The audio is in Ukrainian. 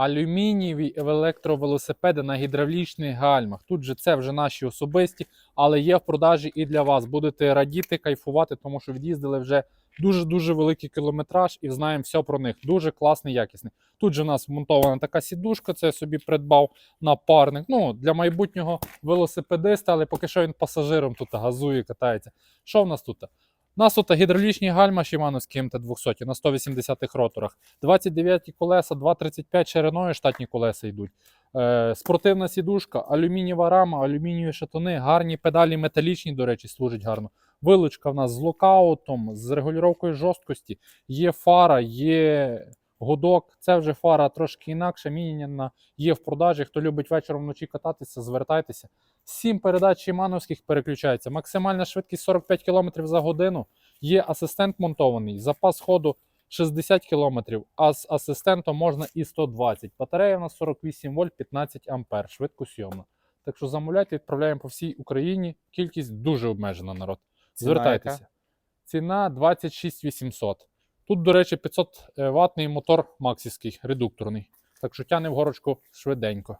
Алюмінієві електровелосипеди на гідравлічних гальмах. Тут же це вже наші особисті, але є в продажі і для вас. Будете радіти, кайфувати, тому що від'їздили вже дуже-дуже великий кілометраж і знаємо все про них. Дуже класний, якісний. Тут же в нас вмонтована така сідушка, це я собі придбав напарник. Ну, для майбутнього велосипедиста, але поки що він пасажиром тут газує, катається. Що в нас тут? У нас тут гідравлічні гальма Shimano МТ-200 на 180-х роторах. 29 колеса, 2,35 шириною штатні колеса йдуть. Е, спортивна сідушка, алюмінієва рама, алюмінієві шатуни, гарні педалі металічні, до речі, служать гарно. Вилучка в нас з локаутом, з регулюванням жорсткості, є фара, є годок. Це вже фара трошки інакша, міняна, є в продажі. Хто любить вечором вночі кататися, звертайтеся. Сім передач шимановських переключається. Максимальна швидкість 45 км за годину. Є асистент монтований, запас ходу 60 км, а з асистентом можна і 120. Батарея у нас 48 вольт, 15 ампер, швидкосйомна. Так що замовляйте, відправляємо по всій Україні. Кількість дуже обмежена, народ. Звертайтеся. яка? Ціна 26 800. Тут, до речі, 500 ватний мотор максівський, редукторний. Так що тягне в горочку швиденько.